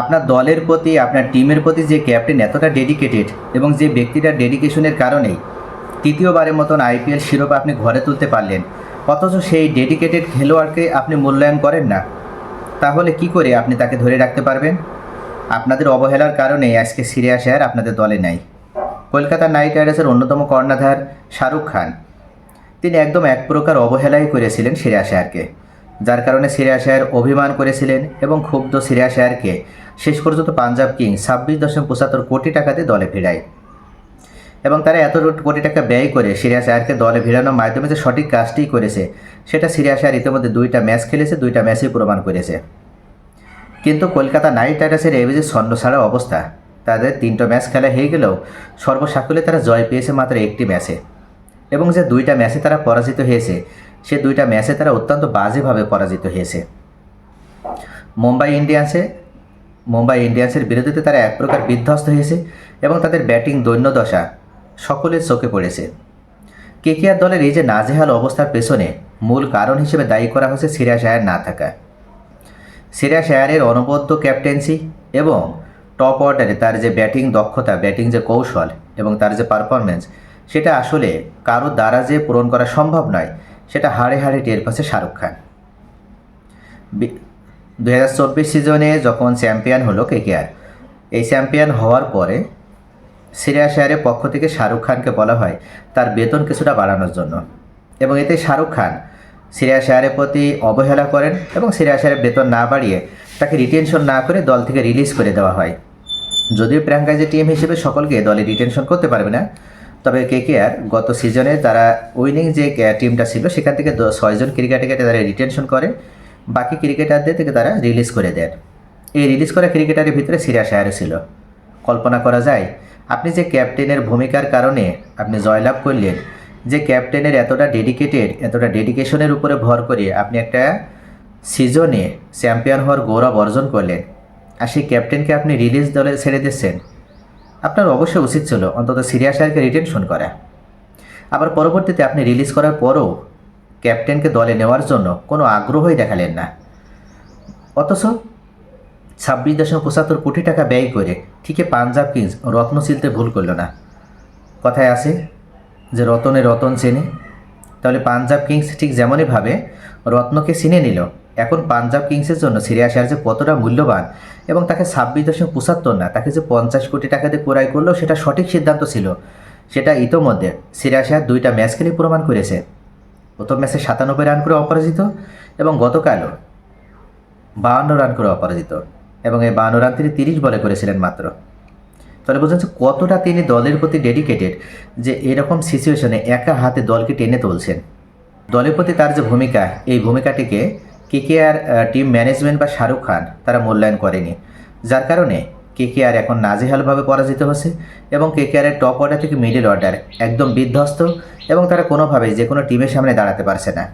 আপনার দলের প্রতি, আপনার টিমের প্রতি যে ক্যাপ্টেন এতটা ডেডিকেটেড এবং যে ব্যক্তিটার ডেডিকেশনের কারণেই তৃতীয়বারের মতন আইপিএল শিরোপা আপনি ঘরে তুলতে পারলেন, অথচ সেই ডেডিকেটেড খেলোয়াড়কে আপনি মূল্যায়ন করেন না। তাহলে কি করে আপনি তাকে ধরে রাখতে পারবেন? আপনাদের অবহেলার কারণেই আজকে সিরিয়া শেয়ার আপনাদের দলে নাই। কলকাতা নাইট রাইডার্সের অন্যতম কর্ণাধার শাহরুখ খান। তিনি একদম এক প্রকার অবহেলাই করেছিলেন সিরিয়া শেয়ারকে। যার কারণে সিরিয়া শেয়ার অভিমান করেছিলেন এবং ক্ষুব্ধ সিরিয়া শেয়ারকে শেষ পর্যন্ত পাঞ্জাব কিং ছাব্বিশ দশমিক পঁচাত্তর কোটি টাকাতে দলে ফেরায়। এবং তারা এত কোটি টাকা ব্যয় করে সিরিয়া শেয়ারকে দলে ভিড়ানোর মাধ্যমে যে সঠিক কাজটি করেছে, সেটা সিরিয়া শেয়ার ইতিমধ্যে দুইটা ম্যাচ খেলেছে, দুইটা ম্যাচই প্রমাণ করেছে। কিন্তু কলকাতা নাইট রাইডার্সের যে ছন্ন ছাড়া অবস্থা, তাদের তিনটা ম্যাচ খেলা হয়ে গেলেও সর্বসাকুলে তারা জয় পেয়েছে মাত্র একটি ম্যাচে। এবং যে দুইটা ম্যাচে তারা পরাজিত হয়েছে সে দুইটা ম্যাচে তারা অত্যন্ত বাজেভাবে পরাজিত হয়েছে। মুম্বাই ইন্ডিয়ান্সে মুম্বাই ইন্ডিয়ান্সের বিরুদ্ধে তারা এক প্রকার বিধ্বস্ত হয়েছে এবং তাদের ব্যাটিং দৈন্যদশা সকলের চোখে পড়েছে। কেকেআর দলের এই যে নাজেহাল অবস্থার পেছনে মূল কারণ হিসেবে দায়ী করা হয়েছে সিরিয়া শায়ার না থাকা। সিরিয়া শায়ারের অনবদ্য ক্যাপ্টেন্সি এবং টপ অর্ডারে তার যে ব্যাটিং দক্ষতা, ব্যাটিং যে কৌশল এবং তার যে পারফরমেন্স সেটা আসলে কারও দ্বারা যে পূরণ করা সম্ভব নয় সেটা হাড়ে হাড়ে টের পাচ্ছে শাহরুখ খান। দু হাজার চব্বিশ সিজনে যখন চ্যাম্পিয়ন হলো কেকেআর, এই চ্যাম্পিয়ন হওয়ার পরে সিরিয়া শেয়ারের পক্ষ থেকে শাহরুখ খানকে বলা হয় তার বেতন কিছুটা বাড়ানোর জন্য। এবং এতে শাহরুখ খান সিরিয়া শেয়ারের প্রতি অবহেলা করেন এবং সিরিয়া শেয়ারের বেতন না বাড়িয়ে তাকে রিটেনশন না করে দল থেকে রিলিজ করে দেওয়া হয়। যদিও প্রাঙ্গাইজে টিম হিসেবে সকলকে দলে রিটেনশন করতে পারবে না তবে কে কে আর গত সিজনে তারা উইনিং যে টিমটা ছিল, সেখান থেকে ছয়জন ক্রিকেটারকে তারা রিটেনশন করে। বাকি ক্রিকেটারদের থেকে তারা রিলিজ করে দেন। এই রিলিজ করা ক্রিকেটারের ভিতরে সিরিয়া শায়ারও ছিল। কল্পনা করা যায়, আপনি যে ক্যাপ্টেনের ভূমিকার কারণে আপনি জয়লাভ করলেন, যে ক্যাপ্টেনের এতটা ডেডিকেটেড এতটা ডেডিকেশনের উপরে ভর করে আপনি একটা সিজনে চ্যাম্পিয়ন হওয়ার গৌরব অর্জন করলেন। আর সেই ক্যাপ্টেনকে আপনি রিলিজ দলে ছেড়ে দিচ্ছেন। আপনার অবশ্যই উচিত ছিল অন্তত সিরিয়া শায়ারকে রিটেনশন করা। আবার পরবর্তীতে আপনি রিলিজ করার পরও ক্যাপ্টেনকে দলে নেওয়ার জন্য কোনো আগ্রহই দেখালেন না। অথচ ছাব্বিশ দশমিক পঁচাত্তর কোটি টাকা ব্যয় করে ঠিকই পাঞ্জাব কিংস রত্ন চিলতে ভুল করল না। কথায় আছে যে রতনে রতন চেনে, তাহলে পাঞ্জাব কিংস ঠিক যেমনই ভাবে রত্নকে চিনে নিল এখন পাঞ্জাব কিংসের জন্য সিরিয়া শেয়ার যে কতটা মূল্যবান এবং তাকে ছাব্বিশ দশমিক পঁচাত্তর না, তাকে যে পঞ্চাশ কোটি টাকা দিয়ে ক্রয় করল, সেটা সঠিক সিদ্ধান্ত ছিল। সেটা ইতোমধ্যে সিরিয়া শেয়ার দুইটা ম্যাচ খেলে প্রমাণ করেছে। প্রথম ম্যাচে সাতানব্বই রান করে অপরাজিত এবং গতকালও বাহান্ন রান করে অপরাজিত এবং এই বাহান্ন রান তিনি তিরিশ বলে করেছিলেন মাত্র। তাহলে বোঝা যাচ্ছে কতটা তিনি দলের প্রতি ডেডিকেটেড যে এরকম সিচুয়েশনে একা হাতে দলকে টেনে তুলছেন। দলের প্রতি তার যে ভূমিকা, এই ভূমিকাটিকে কেকেআর টিম ম্যানেজমেন্ট বা শাহরুখ খান তারা মূল্যায়ন করেনি। যার কারণে কেকেআর এখন নাজেহালভাবে পরাজিত হচ্ছে এবং কেকেআরের টপ অর্ডার থেকে মিডল অর্ডার একদম বিধ্বস্ত এবং তারা কোনোভাবেই যে কোনো টিমের সামনে দাঁড়াতে পারছে না।